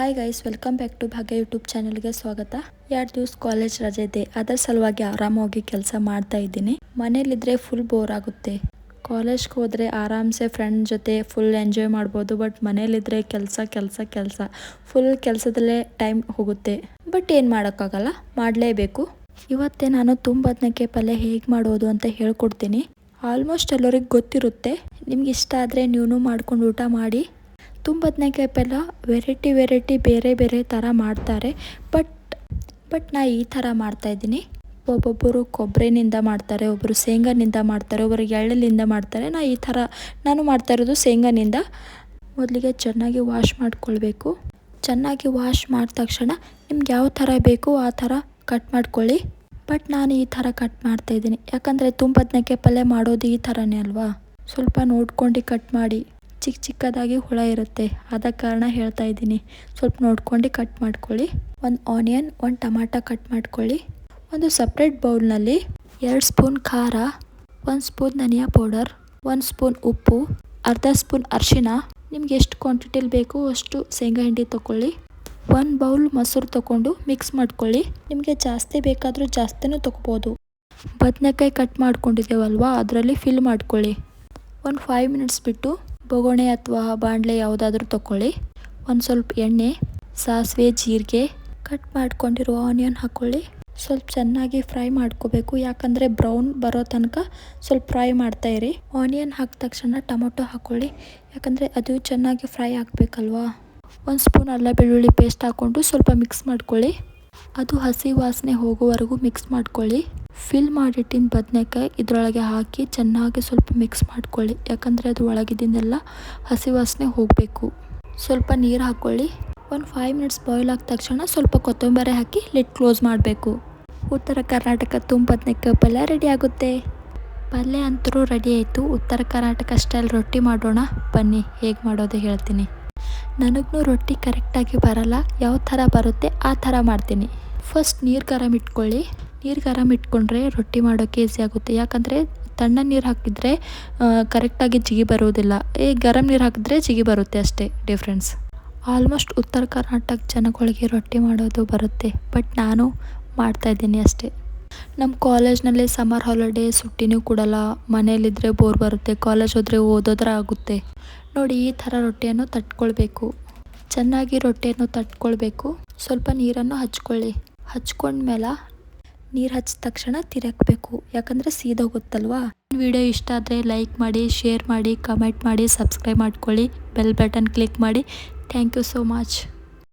Hi guys welcome back to Bhagya YouTube ಚಾನಲ್ಗೆ ಸ್ವಾಗತ. ಎರಡು ದಿವಸ ಕಾಲೇಜ್ ರಜೆ ಇದೆ. ಅದರ ಸಲುವಾಗಿ ಆರಾಮಾಗಿ ಕೆಲಸ ಮಾಡ್ತಾ ಇದ್ದೀನಿ. ಮನೇಲಿದ್ರೆ ಫುಲ್ ಬೋರ್ ಆಗುತ್ತೆ. ಕಾಲೇಜ್ಗೆ ಹೋದರೆ ಆರಾಮ್ಸೆ ಫ್ರೆಂಡ್ ಜೊತೆ ಫುಲ್ ಎಂಜಾಯ್ ಮಾಡ್ಬೋದು. ಬಟ್ ಮನೇಲಿದ್ರೆ ಕೆಲಸ ಕೆಲಸ ಕೆಲಸ. ಫುಲ್ ಕೆಲಸದಲ್ಲೇ ಟೈಮ್ ಹೋಗುತ್ತೆ. ಬಟ್ ಏನು ಮಾಡೋಕ್ಕಾಗಲ್ಲ? ಮಾಡಲೇಬೇಕು. ಇವತ್ತೇ ನಾನು ತುಂಬ ಬದನೆಕಾಯಿ ಪಲ್ಯ ಹೇಗೆ ಮಾಡೋದು ಅಂತ ಹೇಳ್ಕೊಡ್ತೀನಿ. ಆಲ್ಮೋಸ್ಟ್ ಎಲ್ಲರಿಗೆ ಗೊತ್ತಿರುತ್ತೆ. ನಿಮ್ಗೆ ಇಷ್ಟ ಆದರೆ ನೀವು ಮಾಡ್ಕೊಂಡು ಊಟ ಮಾಡಿ. ತುಂಬ ಬದನೇಕಾಯಿ ಪಲ್ಯ ವೆರೈಟಿ ವೆರೈಟಿ ಬೇರೆ ಬೇರೆ ಥರ ಮಾಡ್ತಾರೆ. ಬಟ್ ಬಟ್ ನಾ ಈ ಥರ ಮಾಡ್ತಾಯಿದ್ದೀನಿ ಒಬ್ಬೊಬ್ಬರು ಕೊಬ್ಬರಿನಿಂದ ಮಾಡ್ತಾರೆ, ಒಬ್ಬರು ಶೇಂಗಾನಿಂದ ಮಾಡ್ತಾರೆ, ಒಬ್ಬರು ಎಳ್ಳಿನಿಂದ ಮಾಡ್ತಾರೆ. ನಾ ಈ ಥರ ನಾನು ಮಾಡ್ತಾ ಇರೋದು ಶೇಂಗಾನಿಂದ. ಮೊದಲಿಗೆ ಚೆನ್ನಾಗಿ ವಾಶ್ ಮಾಡ್ಕೊಳ್ಬೇಕು. ಚೆನ್ನಾಗಿ ವಾಶ್ ಮಾಡಿದ ತಕ್ಷಣ ನಿಮ್ಗೆ ಯಾವ ಥರ ಬೇಕು ಆ ಥರ ಕಟ್ ಮಾಡ್ಕೊಳ್ಳಿ. ಬಟ್ ನಾನು ಈ ಥರ ಕಟ್ ಮಾಡ್ತಾಯಿದ್ದೀನಿ ಯಾಕಂದರೆ ತುಂಬ ಬದನೇಕಾಯಿ ಪಲ್ಯ ಮಾಡೋದು ಈ ಥರನೇ ಅಲ್ವಾ? ಸ್ವಲ್ಪ ನೋಡ್ಕೊಂಡು ಕಟ್ ಮಾಡಿ. ಚಿಕ್ಕ ಚಿಕ್ಕದಾಗಿ ಹುಳ ಇರುತ್ತೆ. ಆದ ಕಾರಣ ಹೇಳ್ತಾ ಇದ್ದೀನಿ. ಸ್ವಲ್ಪ ನೋಡ್ಕೊಂಡು ಕಟ್ ಮಾಡ್ಕೊಳ್ಳಿ. ಒಂದು ಆನಿಯನ್ ಒಂದು ಟಮಾಟ ಕಟ್ ಮಾಡ್ಕೊಳ್ಳಿ. ಒಂದು ಸಪ್ರೇಟ್ ಬೌಲ್ನಲ್ಲಿ ಎರಡು ಸ್ಪೂನ್ ಖಾರ, ಒಂದು ಸ್ಪೂನ್ ಧನಿಯಾ ಪೌಡರ್, ಒಂದು ಸ್ಪೂನ್ ಉಪ್ಪು, ಅರ್ಧ ಸ್ಪೂನ್ ಅರಿಶಿನ ನಿಮ್ಗೆ ಎಷ್ಟು ಕ್ವಾಂಟಿಟಿಲಿ ಬೇಕು ಅಷ್ಟು ಶೇಂಗಾ ಹಿಂಡಿ ತೊಗೊಳ್ಳಿ ಒಂದು ಬೌಲ್ ಮೊಸರು ತೊಗೊಂಡು ಮಿಕ್ಸ್ ಮಾಡ್ಕೊಳ್ಳಿ. ನಿಮಗೆ ಜಾಸ್ತಿ ಬೇಕಾದರೂ ಜಾಸ್ತಿನೂ ತೊಗೋಬೋದು ಬದನೆಕಾಯಿ ಕಟ್ ಮಾಡ್ಕೊಂಡಿದ್ದೇವಲ್ವಾ? ಅದರಲ್ಲಿ ಫಿಲ್ ಮಾಡ್ಕೊಳ್ಳಿ. ಒಂದು ಫೈವ್ ಮಿನಿಟ್ಸ್ ಬಿಟ್ಟು ಬೊಗಣೆ ಅಥವಾ ಬಾಣಲೆ ಯಾವುದಾದ್ರೂ ತಗೊಳ್ಳಿ ಒಂದು ಸ್ವಲ್ಪ ಎಣ್ಣೆ, ಸಾಸಿವೆ, ಜೀರಿಗೆ ಕಟ್ ಮಾಡ್ಕೊಂಡಿರೋ ಆನಿಯನ್ ಹಾಕ್ಕೊಳ್ಳಿ ಸ್ವಲ್ಪ ಚೆನ್ನಾಗಿ ಫ್ರೈ ಮಾಡ್ಕೋಬೇಕು. ಯಾಕಂದರೆ ಬ್ರೌನ್ ಬರೋ ತನಕ ಸ್ವಲ್ಪ ಫ್ರೈ ಮಾಡ್ತಾ ಇರಿ. ಆನಿಯನ್ ಹಾಕಿದ ತಕ್ಷಣ ಟೊಮೊಟೊ ಹಾಕ್ಕೊಳ್ಳಿ ಯಾಕಂದರೆ ಅದು ಚೆನ್ನಾಗಿ ಫ್ರೈ ಆಗಬೇಕಲ್ವಾ? ಒಂದು ಸ್ಪೂನ್ ಅಲ್ಲ ಬೆಳ್ಳುಳ್ಳಿ ಪೇಸ್ಟ್ ಹಾಕ್ಕೊಂಡು ಸ್ವಲ್ಪ ಮಿಕ್ಸ್ ಮಾಡ್ಕೊಳ್ಳಿ. ಅದು ಹಸಿ ವಾಸನೆ ಹೋಗೋವರೆಗೂ ಮಿಕ್ಸ್ ಮಾಡ್ಕೊಳ್ಳಿ. ಫಿಲ್ ಮಾಡಿಟ್ಟಿನ ಬದನೆಕಾಯಿ ಇದರೊಳಗೆ ಹಾಕಿ ಚೆನ್ನಾಗಿ ಸ್ವಲ್ಪ ಮಿಕ್ಸ್ ಮಾಡ್ಕೊಳ್ಳಿ. ಯಾಕಂದರೆ ಅದು ಒಳಗಿದ್ದಿನೆಲ್ಲ ಹಸಿ ವಾಸನೆ ಹೋಗಬೇಕು. ಸ್ವಲ್ಪ ನೀರು ಹಾಕ್ಕೊಳ್ಳಿ. ಒಂದು ಫೈವ್ ಮಿನಿಟ್ಸ್ ಬಾಯ್ಲ್ ಆದ ತಕ್ಷಣ ಸ್ವಲ್ಪ ಕೊತ್ತಂಬರಿ ಹಾಕಿ ಲಿಡ್ ಕ್ಲೋಸ್ ಮಾಡಬೇಕು. ಉತ್ತರ ಕರ್ನಾಟಕ ತುಂಬ ಬದನೆಕಾಯಿ ಪಲ್ಯ ರೆಡಿ ಆಗುತ್ತೆ. ಪಲ್ಯ ಅಂತರೂ ರೆಡಿ ಆಯಿತು. ಉತ್ತರ ಕರ್ನಾಟಕ ಸ್ಟೈಲ್ ರೊಟ್ಟಿ ಮಾಡೋಣ. ಬನ್ನಿ, ಹೇಗೆ ಮಾಡೋದು ಹೇಳ್ತೀನಿ. ನನಗೂ ರೊಟ್ಟಿ ಕರೆಕ್ಟಾಗಿ ಬರಲ್ಲ. ಯಾವ ಥರ ಬರುತ್ತೆ ಆ ಥರ ಮಾಡ್ತೀನಿ. ಫಸ್ಟ್ ನೀರು ಗರಂ ಇಟ್ಕೊಳ್ಳಿ. ನೀರು ಗರಮ್ ಇಟ್ಕೊಂಡ್ರೆ ರೊಟ್ಟಿ ಮಾಡೋಕ್ಕೆ ಈಸಿ ಆಗುತ್ತೆ. ಯಾಕಂದರೆ ತಣ್ಣ ನೀರು ಹಾಕಿದರೆ ಕರೆಕ್ಟಾಗಿ ಜಿಗಿ ಬರೋದಿಲ್ಲ ಈ ಗರಂ ನೀರು ಹಾಕಿದ್ರೆ ಜಿಗಿ ಬರುತ್ತೆ ಅಷ್ಟೇ ಡಿಫ್ರೆನ್ಸ್ ಆಲ್ಮೋಸ್ಟ್ ಉತ್ತರ ಕರ್ನಾಟಕ ಜನಗಳಿಗೆ ರೊಟ್ಟಿ ಮಾಡೋದು ಬರುತ್ತೆ ಬಟ್ ನಾನು ಮಾಡ್ತಾಯಿದ್ದೀನಿ ಅಷ್ಟೇ. ನಮ್ಮ ಕಾಲೇಜ್ನಲ್ಲಿ ಸಮ್ಮರ್ ಹಾಲಿಡೇ ಸುಟ್ಟಿನೂ ಕೊಡಲ್ಲ. ಮನೇಲಿದ್ದರೆ ಬೋರ್ ಬರುತ್ತೆ ಕಾಲೇಜ್ ಹೋದರೆ ಓದೋದ್ರ ಆಗುತ್ತೆ. ನೋಡಿ, ಈ ಥರ ರೊಟ್ಟಿಯನ್ನು ತಟ್ಕೊಳ್ಬೇಕು. ಚೆನ್ನಾಗಿ ರೊಟ್ಟಿಯನ್ನು ತಟ್ಕೊಳ್ಬೇಕು. ಸ್ವಲ್ಪ ನೀರನ್ನು ಹಚ್ಕೊಳ್ಳಿ. ಹಚ್ಕೊಂಡ್ಮೇಲೆ ನೀರು ಹಚ್ಚಿದ ತಕ್ಷಣ ತಿರಕಬೇಕು ಯಾಕಂದರೆ ಸೀದೋಗುತ್ತಲ್ವಾ ವಿಡಿಯೋ ಇಷ್ಟ ಆದರೆ ಲೈಕ್ ಮಾಡಿ ಶೇರ್ ಮಾಡಿ ಕಮೆಂಟ್ ಮಾಡಿ ಸಬ್ಸ್ಕ್ರೈಬ್ ಮಾಡ್ಕೊಳ್ಳಿ. ಬೆಲ್ ಬಟನ್ ಕ್ಲಿಕ್ ಮಾಡಿ. Thank you so much